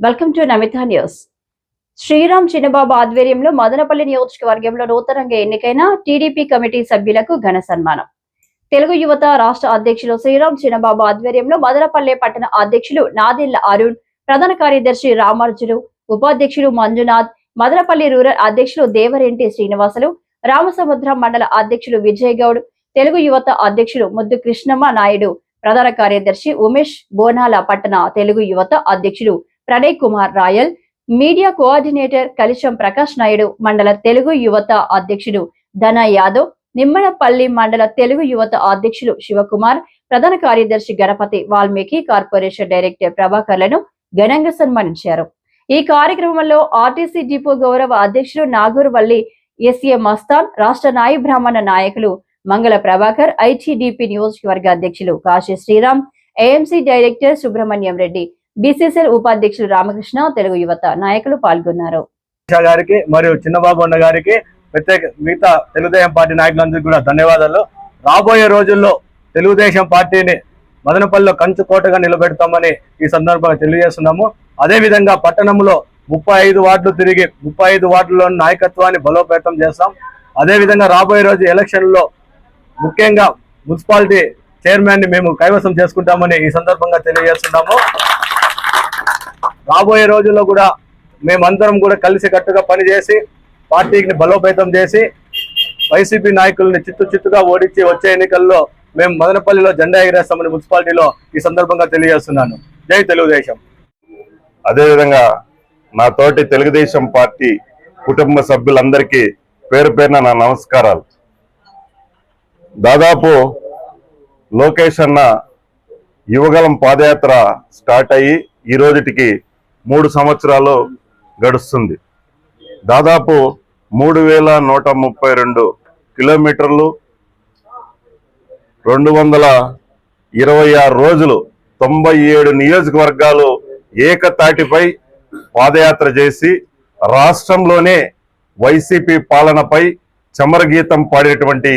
Welcome to Namitha news Sriram Chinnababu ఆధ్వర్యంలో మదనపల్లి నియోజకవర్గంలో నూతనంగా ఎన్నికైన టీడీపీ కమిటీ సభ్యులకు ఘన సన్మానం. తెలుగు యువత రాష్ట్ర అధ్యక్షులు శ్రీరామ్ చిన్నబాబు ఆధ్వర్యంలో మదనపల్లి పట్టణ అధ్యక్షులు నాదిల్ల అరుణ్ ప్రధాన కార్యదర్శి రామార్జులు ఉపాధ్యక్షులు మంజునాథ్ మదనపల్లి రూరల్ అధ్యక్షులు దేవరెంటి శ్రీనివాసులు రామసముద్రం మండల అధ్యక్షులు విజయ్ గౌడ్ తెలుగు యువత అధ్యక్షులు ముద్దు కృష్ణమ్మ నాయుడు ప్రధాన కార్యదర్శి ఉమేష్ బోనాల పట్టణ తెలుగు యువత అధ్యక్షులు Pranay Kumar Royal media coordinator కలిశం Prakash Naidu మండల తెలుగు యువత అధ్యక్షుడు ధన యాదవ్ నిమ్మనపల్లి మండల తెలుగు యువత అధ్యక్షులు శివకుమార్ ప్రధాన కార్యదర్శి గణపతి వాల్మీకి కార్పొరేషన్ డైరెక్టర్ ప్రభాకర్లను ఘనంగా సన్మానించారు. ఈ కార్యక్రమంలో ఆర్టీసీ డిపో గౌరవ అధ్యక్షుడు నాగూర్వల్లి ఎస్ఏ మస్తాన్ రాష్ట్ర నాయ బ్రాహ్మణ నాయకులు మంగళ ప్రభాకర్ ఐటీడీపీ నియోజకవర్గ అధ్యక్షులు Kasi Sriram AMC director Subrahmanyam Reddy BCCL ఉపాధ్యక్షులు రామకృష్ణ తెలుగు యువత నాయకులు పాల్గొన్నారు. గారికి మరియు చిన్నబాబు అన్న గారికి ప్రత్యేక మిగతా తెలుగుదేశం పార్టీ నాయకులందరికీ కూడా ధన్యవాదాలు. రాబోయే రోజుల్లో తెలుగుదేశం పార్టీని మదనపల్లిలో కంచు కోటగా నిలబెడతామని ఈ సందర్భంగా తెలియజేస్తున్నాము. అదే విధంగా పట్టణంలో ముప్పై ఐదు వార్డులు తిరిగి ముప్పై ఐదు వార్డుల్లో నాయకత్వాన్ని బలోపేతం చేస్తాం. అదే విధంగా రాబోయే రోజు ఎలక్షన్లో ముఖ్యంగా మున్సిపాలిటీ చైర్మన్ని మేము కైవసం చేసుకుంటామని ఈ సందర్భంగా తెలియజేస్తున్నాము. రాబోయే రోజుల్లో కూడా మేమందరం కూడా కలిసికట్టుగా పనిచేసి పార్టీని బలోపేతం చేసి వైసీపీ నాయకుల్ని చిత్తు చిత్తుగా ఓడించి వచ్చే ఎన్నికల్లో మేము మదనపల్లిలో జెండా ఎగిరేస్తామని మున్సిపాలిటీలో ఈ సందర్భంగా తెలియజేస్తున్నాను. జై తెలుగుదేశం. అదేవిధంగా నా తోటి తెలుగుదేశం పార్టీ కుటుంబ సభ్యులందరికీ పేరు పేరున నా నమస్కారాలు. దాదాపు లోకేష్ అన్న యువగలం పాదయాత్ర స్టార్ట్ అయ్యి ఈ రోజుటికి మూడు సంవత్సరాలు గడుస్తుంది. దాదాపు మూడు వేల నూట ముప్పై రెండు కిలోమీటర్లు రెండు వందల ఇరవై ఆరు రోజులు తొంభై ఏడు నియోజకవర్గాలు ఏకతాటిపై పాదయాత్ర చేసి రాష్ట్రంలోనే వైసీపీ పాలనపై చమరగీతం పాడేటువంటి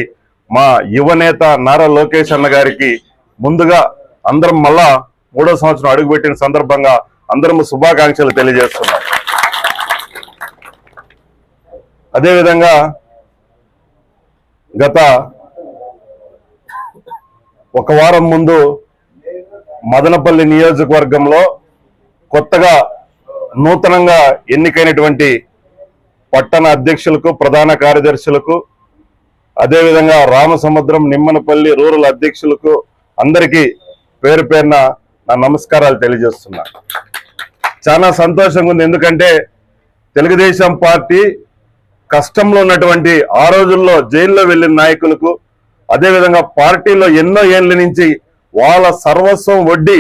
మా యువనేత నారా లోకేష్ అన్న గారికి ముందుగా అందరం మళ్ళా మూడో సంవత్సరం అడుగుపెట్టిన సందర్భంగా అందరము శుభాకాంక్షలు తెలియజేస్తున్నాం. అదేవిధంగా గత ఒక వారం ముందు మదనపల్లి నియోజకవర్గంలో కొత్తగా నూతనంగా ఎన్నికైనటువంటి పట్టణ అధ్యక్షులకు ప్రధాన కార్యదర్శులకు అదేవిధంగా రామసముద్రం నిమ్మనపల్లి రూరల్ అధ్యక్షులకు అందరికీ పేరు పేరున నా నమస్కారాలు తెలియజేస్తున్నా. చాలా సంతోషంగా ఉంది. ఎందుకంటే తెలుగుదేశం పార్టీ కష్టంలో ఉన్నటువంటి ఆ రోజుల్లో జైల్లో వెళ్ళిన నాయకులకు అదేవిధంగా పార్టీలో ఎన్నో ఏళ్ళ నుంచి వాళ్ళ సర్వస్వం వడ్డీ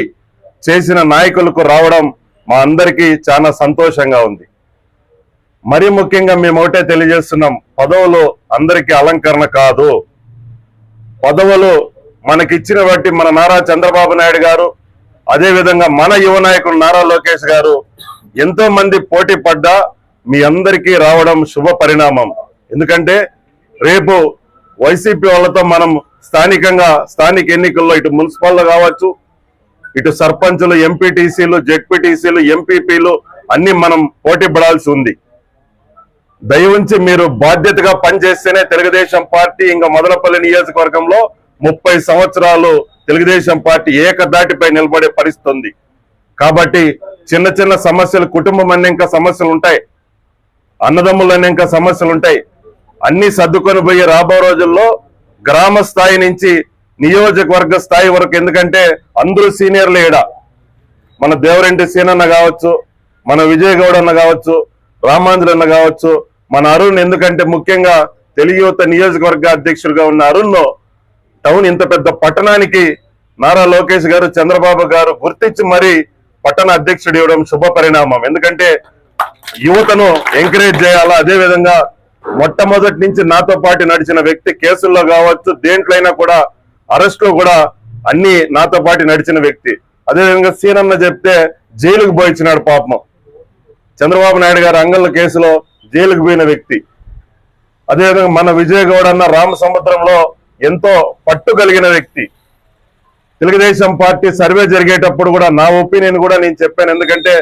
చేసిన నాయకులకు రావడం మా అందరికీ చాలా సంతోషంగా ఉంది. మరీ ముఖ్యంగా మేము ఒకటే తెలియజేస్తున్నాం. పదవులు అందరికీ అలంకరణ కాదు. పదవులు మనకిచ్చిన బట్టి మన నారా చంద్రబాబు నాయుడు గారు అదేవిధంగా మన యువ నాయకుడు నారా లోకేష్ గారు ఎంతో మంది పోటీ పడ్డా మీ అందరికీ రావడం శుభ పరిణామం. ఎందుకంటే రేపు వైసీపీ వాళ్ళతో మనం స్థానికంగా స్థానిక ఎన్నికల్లో ఇటు మున్సిపల్లో కావచ్చు ఇటు సర్పంచులు ఎంపీటీసీలు జెడ్పీటీసీలు ఎంపీపీలు అన్ని మనం పోటీ పడాల్సి ఉంది. దయవుంచి మీరు బాధ్యతగా పనిచేస్తేనే తెలుగుదేశం పార్టీ ఇంకా మదనపల్లి నియోజకవర్గంలో ముప్పై సంవత్సరాలు తెలుగుదేశం పార్టీ ఏకదాటిపై నిలబడే పరిస్థితి ఉంది. కాబట్టి చిన్న చిన్న సమస్యలు కుటుంబం అన్నింక సమస్యలు ఉంటాయి. అన్నదమ్ములు ఇంకా సమస్యలు ఉంటాయి. అన్ని సర్దుకొని పోయే రాబో రోజుల్లో గ్రామ స్థాయి నుంచి నియోజకవర్గ స్థాయి వరకు ఎందుకంటే అందరూ సీనియర్లు ఈడ. మన దేవరెడ్డి సీనన్న కావచ్చు మన విజయ్ గౌడ్ అన్న కావచ్చు రామాంజులన్న కావచ్చు మన అరుణ్ ఎందుకంటే ముఖ్యంగా తెలుగు యువత నియోజకవర్గ అధ్యక్షుడిగా ఉన్న అరుణ్లో టౌన్ ఇంత పెద్ద పట్టణానికి నారా లోకేష్ గారు చంద్రబాబు గారు గుర్తించి మరీ పట్టణ అధ్యక్షుడు ఇవ్వడం శుభ పరిణామం. ఎందుకంటే యువతను ఎంకరేజ్ చేయాలా? అదే విధంగా మొట్టమొదటి నుంచి నాతో పాటు నడిచిన వ్యక్తి కేసుల్లో కావచ్చు దేంట్లైనా కూడా అరెస్ట్లో కూడా అన్ని నాతో పాటు నడిచిన వ్యక్తి. అదేవిధంగా సీనన్న చెప్తే జైలుకు పోయించినాడు పాపం. చంద్రబాబు నాయుడు గారు అంగళ్ళ కేసులో జైలుకు పోయిన వ్యక్తి. అదేవిధంగా మన విజయగౌడ అన్న అన్న రామసముద్రంలో ఎంతో పట్టు కలిగిన వ్యక్తి. తెలుగుదేశం పార్టీ సర్వే జరిగేటప్పుడు కూడా నా ఒపీనియన్ కూడా నేను చెప్పాను. ఎందుకంటే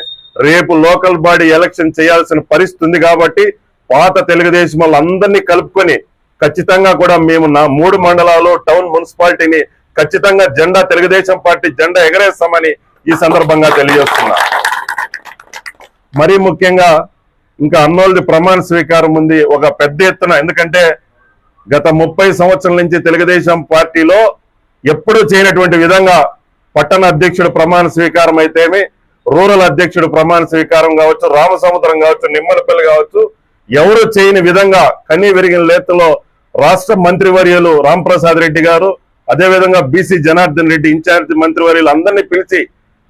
రేపు లోకల్ బాడీ ఎలక్షన్ చేయాల్సిన పరిస్థితి ఉంది కాబట్టి పాత తెలుగుదేశం వాళ్ళందరినీ కలుపుకొని ఖచ్చితంగా కూడా మేము నా మూడు మండలాలు టౌన్ మున్సిపాలిటీని ఖచ్చితంగా జెండా తెలుగుదేశం పార్టీ జెండా ఎగరేస్తామని ఈ సందర్భంగా తెలియజేస్తున్నా. మరీ ముఖ్యంగా ఇంకా అన్నోళ్ళది ప్రమాణ స్వీకారం ఉంది. ఒక పెద్ద ఎత్తున ఎందుకంటే గత ముప్పై సంవత్సరాల నుంచి తెలుగుదేశం పార్టీలో ఎప్పుడూ చేయనటువంటి విధంగా పట్టణ అధ్యక్షుడు ప్రమాణ స్వీకారం అయితేమి రూరల్ అధ్యక్షుడు ప్రమాణ స్వీకారం కావచ్చు రామసముద్రం కావచ్చు నిమ్మలపల్లి కావచ్చు ఎవరు చేయని విధంగా కనీ విరిగిన లేతలో రాష్ట్ర మంత్రివర్యులు రాంప్రసాద్ రెడ్డి గారు అదేవిధంగా బీసీ జనార్దన్ రెడ్డి ఇన్ఛార్జ్ మంత్రివర్యులు అందరినీ పిలిచి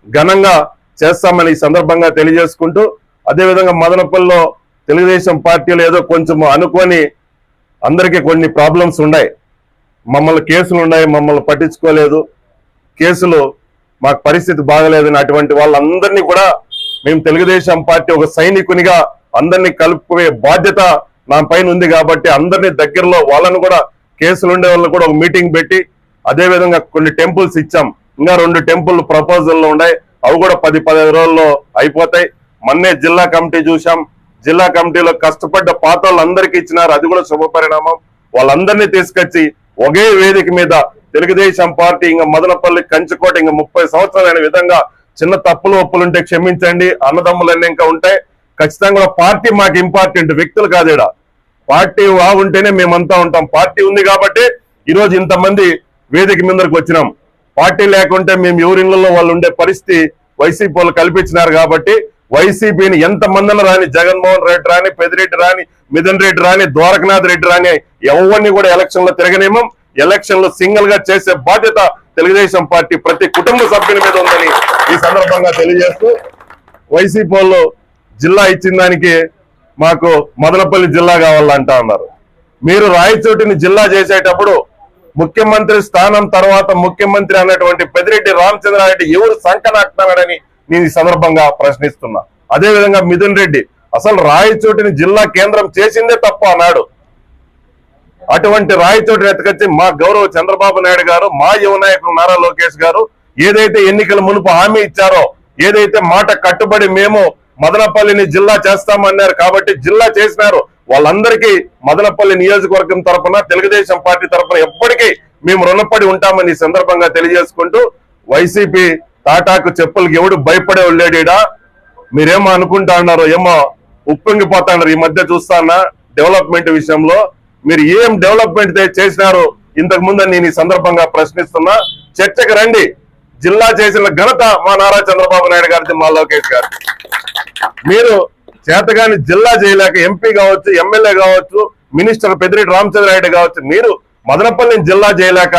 ఘనంగా చేస్తామని ఈ సందర్భంగా తెలియజేసుకుంటూ అదేవిధంగా మదనపల్లిలో తెలుగుదేశం పార్టీలో ఏదో కొంచెం అనుకొని అందరికీ కొన్ని ప్రాబ్లమ్స్ ఉన్నాయి. మమ్మల్ని కేసులు ఉన్నాయి మమ్మల్ని పట్టించుకోలేదు. కేసులు మాకు పరిస్థితి బాగలేదని అటువంటి వాళ్ళందరినీ కూడా మేము తెలుగుదేశం పార్టీ ఒక సైనికునిగా అందరినీ కలుపుకునే బాధ్యత నా పైన ఉంది కాబట్టి అందరినీ దగ్గరలో వాళ్ళను కూడా కేసులు ఉండే వాళ్ళని కూడా ఒక మీటింగ్ పెట్టి అదేవిధంగా కొన్ని టెంపుల్స్ ఇచ్చాం. ఇంకా రెండు టెంపుల్ ప్రపోజల్లో ఉన్నాయి. అవి కూడా పది పదిహేను రోజుల్లో అయిపోతాయి. మొన్నే జిల్లా కమిటీ చూసాం జిల్లా కమిటీలో కష్టపడ్డ పాత వాళ్ళందరికీ ఇచ్చినారు. అది కూడా శుభ పరిణామం వాళ్ళందరినీ తీసుకొచ్చి ఒకే వేదిక మీద తెలుగుదేశం పార్టీ ఇంకా మదనపల్లి కంచుకోట ఇంకా ముప్పై సంవత్సరాలైన విధంగా చిన్న తప్పులు ఒప్పులుంటే క్షమించండి. అన్నదమ్ములన్నీ ఇంకా ఉంటాయి. ఖచ్చితంగా కూడా పార్టీ మాకు ఇంపార్టెంట్ వ్యక్తులు కాదేడా పార్టీ బాగుంటేనే మేమంతా ఉంటాం. పార్టీ ఉంది కాబట్టి ఈరోజు ఇంతమంది వేదిక ముందరకు వచ్చినాం. పార్టీ లేకుంటే మేము ఎవరిళ్ళలో వాళ్ళు ఉండే పరిస్థితి వైసీపీ వాళ్ళు కల్పించినారు కాబట్టి వైసీపీని ఎంతమందిని రాని జగన్మోహన్ రెడ్డి రాని పెదిరెడ్డి రాని మిథున్ రెడ్డి రాని ద్వారకనాథ్ రెడ్డి రాని ఎవరిని కూడా ఎలక్షన్లో తిరగనేమం ఎలక్షన్లో సింగిల్గా చేసే బాధ్యత తెలుగుదేశం పార్టీ ప్రతి కుటుంబ సభ్యుల మీద ఉందని ఈ సందర్భంగా తెలియజేస్తూ వైసీపీ వాళ్ళు జిల్లా ఇచ్చిన దానికి మాకు మదనపల్లి జిల్లా కావాలంటా అన్నారు. మీరు రాయచోటిని జిల్లా చేసేటప్పుడు ముఖ్యమంత్రి స్థానం తర్వాత ముఖ్యమంత్రి అన్నటువంటి పెదిరెడ్డి రామచంద్రారెడ్డి ఎవరు సంకనాకుతున్నాడని నేను ఈ సందర్భంగా ప్రశ్నిస్తున్నా. అదే విధంగా మిథున్ రెడ్డి అసలు రాయచోటిని జిల్లా కేంద్రం చేసిందే తప్పు అన్నాడు. అటువంటి రాయచోటిని ఎత్తుకొచ్చి మా గౌరవ చంద్రబాబు నాయుడు గారు మా యువ నాయకులు నారా లోకేష్ గారు ఏదైతే ఎన్నికల మునుపు హామీ ఇచ్చారో ఏదైతే మాట కట్టుబడి మేము మదనపల్లిని జిల్లా చేస్తామన్నారు కాబట్టి జిల్లా చేసినారు. వాళ్ళందరికీ మదనపల్లి నియోజకవర్గం తరఫున తెలుగుదేశం పార్టీ తరఫున ఎప్పటికీ మేము రుణపడి ఉంటామని సందర్భంగా తెలియజేసుకుంటూ వైసీపీ తాటాకు చెప్పులకి ఎవడు భయపడే లేడీడా మీరేమో అనుకుంటా అన్నారు ఏమో ఉప్పొంగిపోతాన్నారు ఈ మధ్య చూస్తానా డెవలప్మెంట్ విషయంలో. మీరు ఏం డెవలప్మెంట్ చేసినారు ఇంతకు ముందు నేను ఈ సందర్భంగా ప్రశ్నిస్తున్నా. చర్చకు రండి. జిల్లా చేసిన ఘనత మా నారా చంద్రబాబు నాయుడు గారి మా లోకేష్ గారు మీరు చేతగాని జిల్లా చేయలేక ఎంపీ కావచ్చు ఎమ్మెల్యే కావచ్చు మినిస్టర్ పెద్దిరెడ్డి రామచంద్రారెడ్డి కావచ్చు మీరు మదనపల్లిని జిల్లా చేయలేక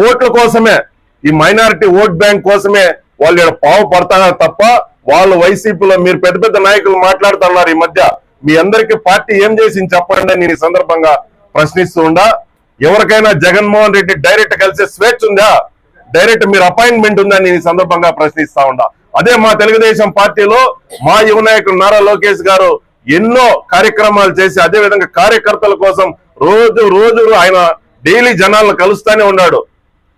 ఓట్ల కోసమే ఈ మైనారిటీ ఓట్ బ్యాంక్ కోసమే వాళ్ళు ఈడ పావు పడతారు తప్ప వాళ్ళు వైసీపీలో మీరు పెద్ద పెద్ద నాయకులు మాట్లాడుతున్నారు ఈ మధ్య. మీ అందరికీ పార్టీ ఏం చేసింది చెప్పండి నేను ఈ సందర్భంగా ప్రశ్నిస్తూ ఉండా. ఎవరికైనా జగన్మోహన్ రెడ్డి డైరెక్ట్ కలిసే స్వేచ్ఛ ఉందా? డైరెక్ట్ మీరు అపాయింట్మెంట్ ఉందా నేను ఈ సందర్భంగా ప్రశ్నిస్తా ఉండా. అదే మా తెలుగుదేశం పార్టీలో మా యువ నాయకుడు నారా లోకేష్ గారు ఎన్నో కార్యక్రమాలు చేసి అదే విధంగా కార్యకర్తల కోసం రోజు రోజు ఆయన డైలీ జనాలను కలుస్తానే ఉన్నాడు.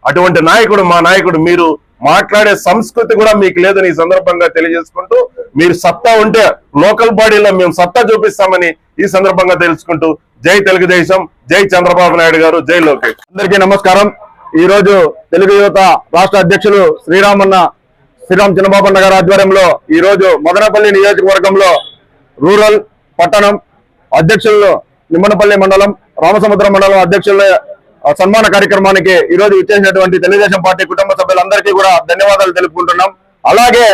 అటువంటి నాయకుడు మా నాయకుడు మీరు మాట్లాడే సంస్కృతి కూడా మీకు లేదని ఈ సందర్భంగా తెలియజేసుకుంటూ మీరు సత్తా ఉంటే లోకల్ బాడీలో మేము సత్తా చూపిస్తామని ఈ సందర్భంగా తెలుసుకుంటూ జై తెలుగుదేశం జై చంద్రబాబు నాయుడు గారు జై లోకేష్. అందరికీ నమస్కారం. ఈ రోజు తెలుగు యువత రాష్ట్ర అధ్యక్షులు శ్రీరామన్న శ్రీరామ్ చంద్రబాబు గారి ఆధ్వర్యంలో ఈ రోజు మదనపల్లి నియోజకవర్గంలో రూరల్ పట్టణం అధ్యక్షులు నిమ్మనపల్లి మండలం రామసముద్రం మండలం అధ్యక్షుల సన్మాన కార్యక్రమానికి ఈ రోజు ఇచ్చేసినటువంటి తెలుగుదేశం పార్టీ కుటుంబ సభ్యులందరికీ కూడా ధన్యవాదాలు తెలుపుకుంటున్నాం. అలాగే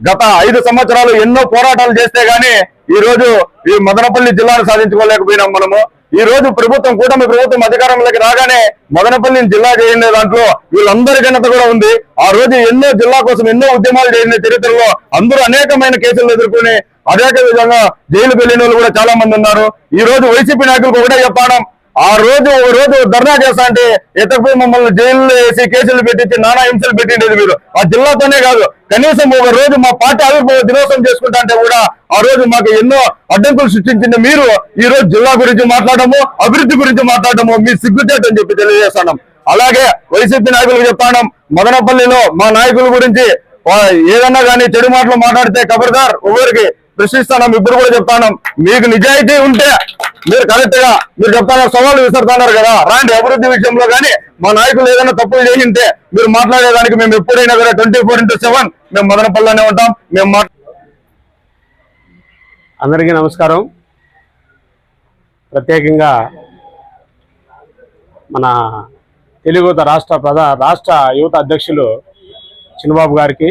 గత ఐదు సంవత్సరాలు ఎన్నో పోరాటాలు చేస్తే గానీ ఈ రోజు ఈ మదనపల్లి జిల్లాను సాధించుకోలేకపోయినాం మనము. ఈ రోజు ప్రభుత్వం కూటమి ప్రభుత్వం అధికారంలోకి రాగానే మదనపల్లిని జిల్లా చేయండి దాంట్లో వీళ్ళందరి ఘనత కూడా ఉంది. ఆ రోజు ఎన్నో జిల్లా కోసం ఎన్నో ఉద్యమాలు చేసిన చరిత్రలో అందరూ అనేకమైన కేసులు ఎదుర్కొని అనేక విధంగా జైలు వెళ్ళిన కూడా చాలా మంది ఉన్నారు. ఈ రోజు వైసీపీ నాయకులకు ఒకటే చెప్పడం ఆ రోజు ఒక రోజు ధర్నా చేస్తా అంటే ఎత్తకపోయి మమ్మల్ని జైల్లో వేసి కేసులు పెట్టించి నానా హింసలు పెట్టిండేది మీరు ఆ జిల్లాతోనే కాదు కనీసం ఒక రోజు మా పార్టీ ఆవిర్భావ దినోత్సవం చేసుకుంటా అంటే కూడా ఆ రోజు మాకు ఎన్నో అడ్డంకులు సృష్టించింది మీరు. ఈ రోజు జిల్లా గురించి మాట్లాడము అభివృద్ధి గురించి మాట్లాడము మీ సిగ్గుచేట అని చెప్పి తెలియజేస్తున్నాం. అలాగే వైసీపీ నాయకులకు చెప్తాను మదనపల్లిలో మా నాయకుల గురించి ఏదన్నా కానీ చెడు మాటలు మాట్లాడితే ఖబర్దార్ ఎవరికి ప్రశ్నిస్తాను ఇప్పుడు కూడా చెప్తాను. మీకు నిజాయితీ ఉంటే మీరు కరెక్ట్గా మీరు చెప్తాను సవాళ్ళు విసురుతున్నారు కదా. రాండి అభివృద్ధి విషయంలో కానీ మా నాయకులు ఏదైనా తప్పులు చేసింటే మీరు మాట్లాడేదానికి మేము ఎప్పుడైనా కూడా ట్వంటీ ఫోర్ ఇంటూ సెవెన్ మేము మదనపల్లిలోనే ఉంటాం. మేము మా అందరికీ నమస్కారం. ప్రత్యేకంగా మన తెలుగు రాష్ట్ర ప్రధా రాష్ట్ర యువత అధ్యక్షులు చిన్నబాబు గారికి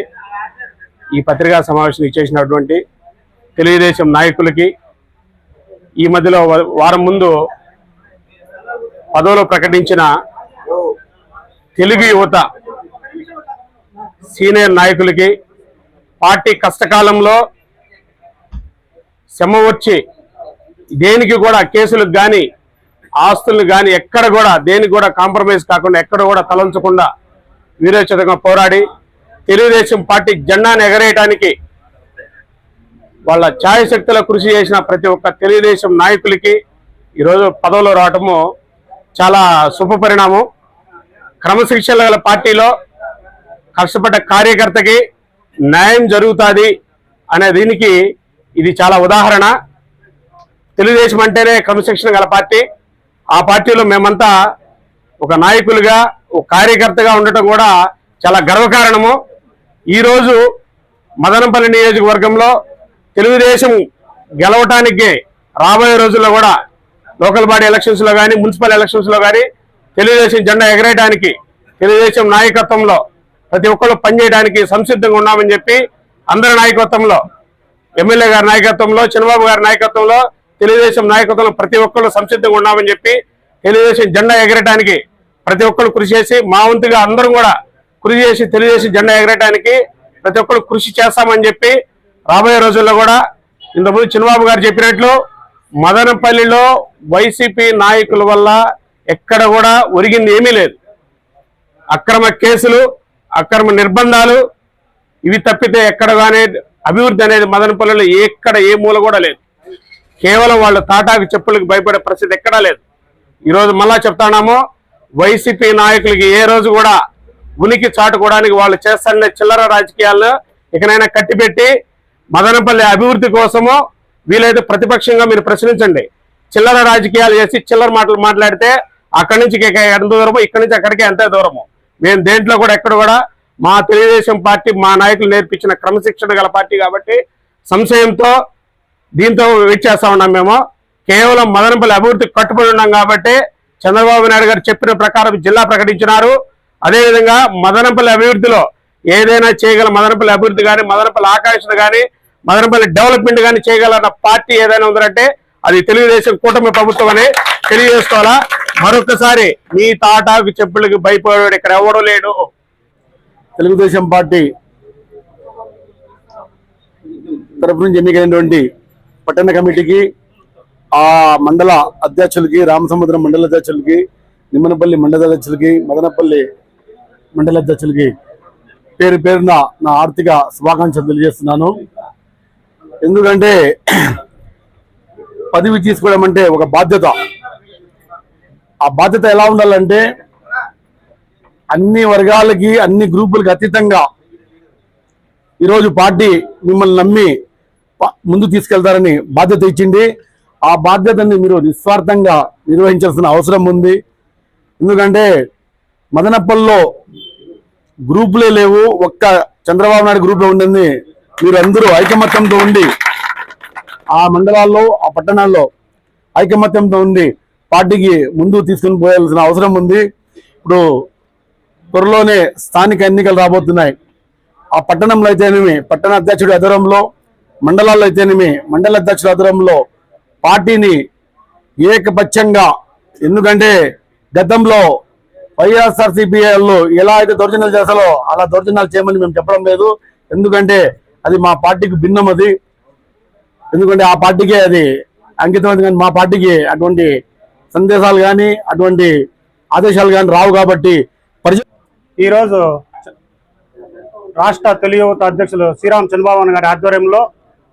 ఈ పత్రికా సమావేశం ఇచ్చేసినటువంటి తెలుగుదేశం నాయకులకి ఈ మధ్యలో వ- వారం ముందు పదవులు ప్రకటించిన తెలుగు యువత సీనియర్ నాయకులకి పార్టీ కష్టకాలంలో శ్రమ వచ్చి దేనికి కూడా కేసులకు కానీ ఆస్తులకు కానీ ఎక్కడ కూడా దేనికి కూడా కాంప్రమైజ్ కాకుండా ఎక్కడ కూడా తలంచకుండా వీరోచితంగా పోరాడి తెలుగుదేశం పార్టీ జెండాను ఎగరేయటానికి వాళ్ళ ఛాయశక్తుల కృషి చేసిన ప్రతి ఒక్క తెలుగుదేశం నాయకులకి ఈరోజు పదవులు రావటము చాలా శుభ పరిణామం. క్రమశిక్షణ గల పార్టీలో కష్టపడ్డ కార్యకర్తకి న్యాయం జరుగుతుంది అనే దీనికి ఇది చాలా ఉదాహరణ. తెలుగుదేశం అంటేనే క్రమశిక్షణ గల పార్టీ. ఆ పార్టీలో మేమంతా ఒక నాయకులుగా ఒక కార్యకర్తగా ఉండటం కూడా చాలా గర్వకారణము. ఈరోజు మదనపల్లి నియోజకవర్గంలో తెలుగుదేశం గెలవటానికి రాబోయే రోజుల్లో కూడా లోకల్ బాడీ ఎలక్షన్స్లో కానీ మున్సిపల్ ఎలక్షన్స్లో కానీ తెలుగుదేశం జెండా ఎగరేయడానికి తెలుగుదేశం నాయకత్వంలో ప్రతి ఒక్కరు పనిచేయడానికి సంసిద్ధంగా ఉన్నామని చెప్పి అందరి నాయకత్వంలో ఎమ్మెల్యే గారి నాయకత్వంలో చంద్రబాబు గారి నాయకత్వంలో తెలుగుదేశం నాయకత్వంలో ప్రతి ఒక్కరు సంసిద్ధంగా ఉన్నామని చెప్పి తెలుగుదేశం జెండా ఎగరటానికి ప్రతి ఒక్కరు కృషి చేసి మా వంతుగా అందరం కూడా కృషి చేసి తెలుగుదేశం జెండా ఎగరటానికి ప్రతి ఒక్కరు కృషి చేస్తామని చెప్పి రాబోయే రోజుల్లో కూడా ఇంతకుముందు చిన్నబాబు గారు చెప్పినట్లు మదనపల్లిలో వైసీపీ నాయకుల వల్ల ఎక్కడ కూడా ఒరిగింది ఏమీ లేదు. అక్రమ కేసులు అక్రమ నిర్బంధాలు ఇవి తప్పితే ఎక్కడ కానీ అభివృద్ధి అనేది మదనపల్లిలో ఎక్కడ ఏ మూల కూడా లేదు. కేవలం వాళ్ళు తాటాకి చెప్పులకు భయపడే పరిస్థితి ఎక్కడా లేదు. ఈరోజు మళ్ళా చెప్తానాము వైసీపీ నాయకులకి ఏ రోజు కూడా ఉనికి చాటుకోవడానికి వాళ్ళు చేస్తున్న చిల్లర రాజకీయాల్లో ఇకనైనా కట్టిపెట్టి మదనపల్లి అభివృద్ధి కోసము వీలైతే ప్రతిపక్షంగా మీరు ప్రశ్నించండి. చిల్లర రాజకీయాలు చేసి చిల్లర మాటలు మాట్లాడితే అక్కడి నుంచి ఎంత దూరము ఇక్కడి నుంచి అక్కడికి ఎంత దూరము. మేము దేంట్లో కూడా ఎక్కడ కూడా మా తెలుగుదేశం పార్టీ మా నాయకులు నేర్పించిన క్రమశిక్షణ గల పార్టీ కాబట్టి సంశయంతో దీంతో వెయిట్ చేస్తా ఉన్నాం మేము. కేవలం మదనపల్లి అభివృద్ధి కట్టుబడి ఉన్నాం కాబట్టి చంద్రబాబు నాయుడు గారు చెప్పిన ప్రకారం జిల్లా ప్రకటించినారు. అదేవిధంగా మదనపల్లి అభివృద్ధిలో ఏదైనా చేయగల మదనపల్లి అభివృద్ధి కానీ మదనపల్లి ఆకాంక్షలు కానీ మదనపల్లి డెవలప్మెంట్ కానీ చేయగలన్న పార్టీ ఏదైనా ఉందంటే అది తెలుగుదేశం కూటమి ప్రభుత్వం అని తెలియజేసుకోవాలా? మరొకసారి మీ తాటాకు చెప్పులకి భయపడాడు ఇక్కడ ఎవడో లేడు. తెలుగుదేశం పార్టీ తరపు నుంచి ఎన్నికైనటువంటి పట్టణ కమిటీకి ఆ మండల అధ్యక్షులకి రామసముద్రం మండల అధ్యక్షులకి నిమ్మనపల్లి మండల అధ్యక్షులకి మదనపల్లి మండల అధ్యక్షులకి పేరు పేరున నా ఆర్థిక శుభాకాంక్షలు తెలియజేస్తున్నాను. ఎందుకంటే పదవి తీసుకోవడం అంటే ఒక బాధ్యత. ఆ బాధ్యత ఎలా ఉండాలంటే అన్ని వర్గాలకి అన్ని గ్రూపులకి అతీతంగా ఈరోజు పార్టీ మిమ్మల్ని నమ్మి ముందు తీసుకెళ్తారని బాధ్యత ఇచ్చింది. ఆ బాధ్యతని మీరు నిస్వార్థంగా నిర్వహించాల్సిన అవసరం ఉంది. ఎందుకంటే మదనప్పల్లో గ్రూపులే లేవు. ఒక్క చంద్రబాబు నాయుడు గ్రూప్లో ఉండింది మీరందరూ ఐకమత్యంతో ఉండి ఆ మండలాల్లో ఆ పట్టణాల్లో ఐకమత్యంతో ఉండి పార్టీకి ముందు తీసుకుని పోయాల్సిన అవసరం ఉంది. ఇప్పుడు త్వరలోనే స్థానిక ఎన్నికలు రాబోతున్నాయి. ఆ పట్టణంలో అయితేనేమి పట్టణ అధ్యక్షుడి ఆధ్వర్యంలో మండలాల్లో అయితేనేమి మండల అధ్యక్షుడి ఆధ్వర్యంలో పార్టీని ఏకపక్షంగా ఎందుకంటే గతంలో వైఎస్ఆర్సీపీ ఎలా అయితే దౌర్జన్యాలు చేస్తారో అలా దౌర్జన్యాలు చేయమని మేము చెప్పడం లేదు. ఎందుకంటే అది మా పార్టీకి భిన్నం అది. ఎందుకంటే ఆ పార్టీకే అది అంకితమైంది కానీ మా పార్టీకి అటువంటి సందేశాలు కానీ అటువంటి ఆదేశాలు కానీ రావు కాబట్టి ప్రజ ఈరోజు రాష్ట్ర తెలుగు యువత అధ్యక్షులు శ్రీరామ్ చంద్రబాబు గారి ఆధ్వర్యంలో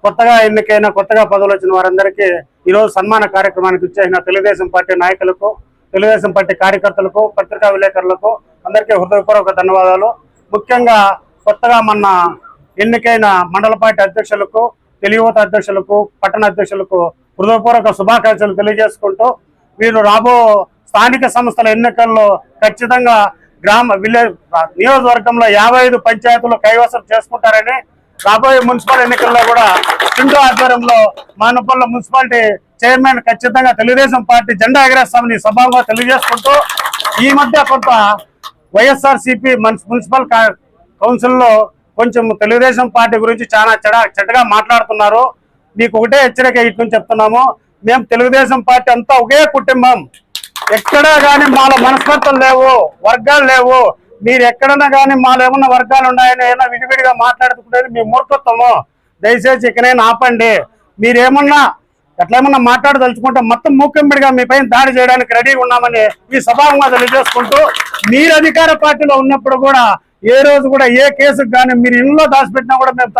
కొత్తగా ఎన్నికైన కొత్తగా పదవులు వచ్చిన వారందరికీ ఈరోజు సన్మాన కార్యక్రమానికి ఇచ్చేసిన తెలుగుదేశం పార్టీ నాయకులకు తెలుగుదేశం పార్టీ కార్యకర్తలకు పత్రికా విలేకరులకు అందరికీ హృదయపూర్వక ధన్యవాదాలు. ముఖ్యంగా కొత్తగా మన ఎన్నికైన మండల పార్టీ అధ్యక్షులకు తెలియువత అధ్యక్షులకు పట్టణ అధ్యక్షులకు హృదయపూర్వక శుభాకాంక్షలు తెలియజేసుకుంటూ వీరు రాబో స్థానిక సంస్థల ఎన్నికల్లో ఖచ్చితంగా గ్రామ విలేజ్ నియోజకవర్గంలో యాభై ఐదు పంచాయతీలు కైవసం చేసుకుంటారని రాబోయే మున్సిపల్ ఎన్నికల్లో కూడా చింటూ ఆధ్వర్యంలో మానపల్ల మున్సిపాలిటీ చైర్మన్ ఖచ్చితంగా తెలుగుదేశం పార్టీ జెండా ఎగరేస్తామని సభాగా తెలియజేసుకుంటూ ఈ మధ్య కొంత వైఎస్ఆర్ సిపి మున్సిపల్ కౌన్సిల్లో కొంచెం తెలుగుదేశం పార్టీ గురించి చాలా చెడ చెడ్డగా మాట్లాడుతున్నారు. మీకు ఒకటే హెచ్చరిక ఇటు చెప్తున్నాము. మేము తెలుగుదేశం పార్టీ అంతా ఒకే కుటుంబం. ఎక్కడా కానీ మాలో మనస్పర్ధలు లేవు వర్గాలు లేవు. మీరు ఎక్కడన్నా కానీ మాలో ఏమన్నా వర్గాలు ఉన్నాయని ఏమన్నా విడివిడిగా మాట్లాడుకునేది మీ మూర్ఖత్వము. దయచేసి ఇకనైనా ఆపండి. మీరేమన్నా ఎట్లేమన్నా మాట్లాడదలుచుకుంటే మొత్తం మూకెంబడిగా మీ పైన దాడి చేయడానికి రెడీగా ఉన్నామని ఈ సభావంగా తెలియజేసుకుంటూ మీరు అధికార పార్టీలో ఉన్నప్పుడు కూడా ఏ రోజు కూడా ఏ కేసుకు కానీ మీరు ఇంట్లో దాచిపెట్టినా కూడా మేము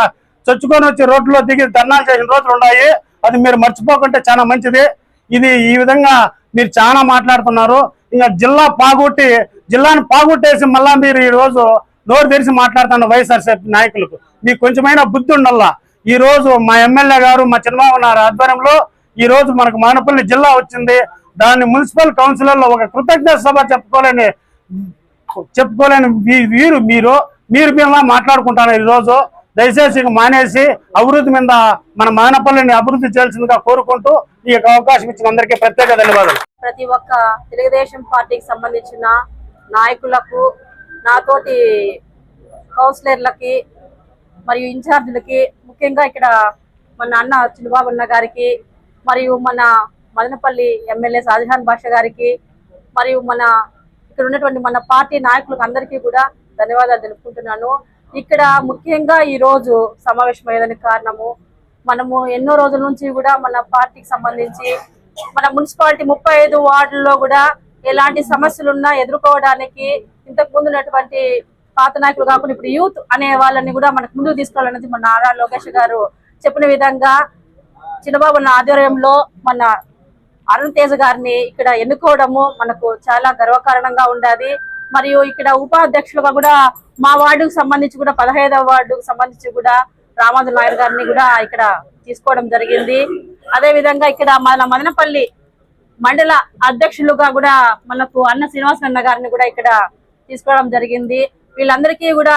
చచ్చుకొని వచ్చి రోడ్లో దిగి ధర్నాలు చేసిన రోజులు ఉన్నాయి. అది మీరు మర్చిపోకుంటే చాలా మంచిది. ఇది ఈ విధంగా మీరు చాలా మాట్లాడుతున్నారు. ఇంకా జిల్లా పాగొట్టి జిల్లాను పాగొట్టేసి మళ్ళా మీరు ఈ రోజు నోరు తెరిచి మాట్లాడుతున్న వైఎస్ఆర్సీపీ నాయకులకు మీకు కొంచెమైనా బుద్ధి ఉండల్లా ఈ రోజు మా ఎమ్మెల్యే గారు మా చంద్రబాబు గారి ఆధ్వర్యంలో ఈ రోజు మనకు మానపల్లి జిల్లా వచ్చింది. దాన్ని మున్సిపల్ కౌన్సిలర్లో ఒక కృతజ్ఞత సభ చెప్పుకోలేని చెప్పుకోలేని వీరు మీరు మీరు మీరు మాట్లాడుకుంటారు ఈ రోజు దయచేసి మానేసి అభివృద్ధి మీద మన మానపల్లిని అభివృద్ధి చేయాల్సిందిగా కోరుకుంటూ ఈ యొక్క అవకాశం ఇచ్చిన అందరికీ ప్రత్యేక ధన్యవాదాలు. ప్రతి ఒక్క తెలుగుదేశం పార్టీకి సంబంధించిన నాయకులకు నాతోటి కౌన్సిలర్లకి మరియు ఇన్ఛార్జీలకి ముఖ్యంగా ఇక్కడ మన అన్న చిన్నబాబు అన్న గారికి మరియు మన మదనపల్లి ఎమ్మెల్యే షాజహాన్ భాష గారికి మరియు మన ఇక్కడ ఉన్నటువంటి మన పార్టీ నాయకులకు అందరికీ కూడా ధన్యవాదాలు తెలుపుకుంటున్నాను. ఇక్కడ ముఖ్యంగా ఈ రోజు సమావేశమయ్యేదానికి కారణము మనము ఎన్నో రోజుల నుంచి కూడా మన పార్టీకి సంబంధించి మన మున్సిపాలిటీ ముప్పై ఐదు వార్డుల్లో కూడా ఎలాంటి సమస్యలున్నా ఎదుర్కోవడానికి ఇంతకు ముందు ఉన్నటువంటి పాత నాయకులు కాకుండా ఇప్పుడు యూత్ అనే వాళ్ళని కూడా మనకు ముందుకు తీసుకోవాలనేది మన నారా లోకేష్ గారు చెప్పిన విధంగా చిన్నబాబు ఆధ్వర్యంలో మన అరుణ్ తేజ్ గారిని ఇక్కడ ఎన్నుకోవడము మనకు చాలా గర్వకారణంగా ఉండాలి మరియు ఇక్కడ ఉపాధ్యక్షులుగా కూడా మా వార్డుకు సంబంధించి కూడా పదహైదవ వార్డుకు సంబంధించి కూడా రామాంధ్ర నాయుడు గారిని కూడా ఇక్కడ తీసుకోవడం జరిగింది. అదే విధంగా ఇక్కడ మన మదనపల్లి మండల అధ్యక్షులుగా కూడా మనకు అన్న శ్రీనివాస అన్న గారిని కూడా ఇక్కడ తీసుకోవడం జరిగింది. వీళ్ళందరికీ కూడా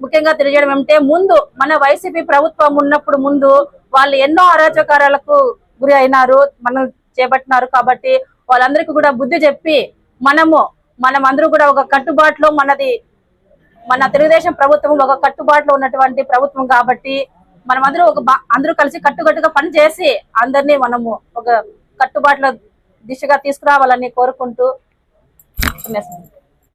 ముఖ్యంగా తెలియజేయడం ఏమంటే ముందు మన వైసీపీ ప్రభుత్వం ఉన్నప్పుడు ముందు వాళ్ళు ఎన్నో అరాచకారాలకు గురి అయినారు. మనం చేపట్టినారు కాబట్టి వాళ్ళందరికీ కూడా బుద్ధి చెప్పి మనము మనమందరూ కూడా ఒక కట్టుబాటులో మనది మన తెలుగుదేశం ప్రభుత్వం ఒక కట్టుబాటులో ఉన్నటువంటి ప్రభుత్వం కాబట్టి మనమందరూ ఒక అందరూ కలిసి కట్టుకట్టుగా పని చేసి అందరినీ మనము ఒక కట్టుబాట్ల దిశగా తీసుకురావాలని కోరుకుంటూ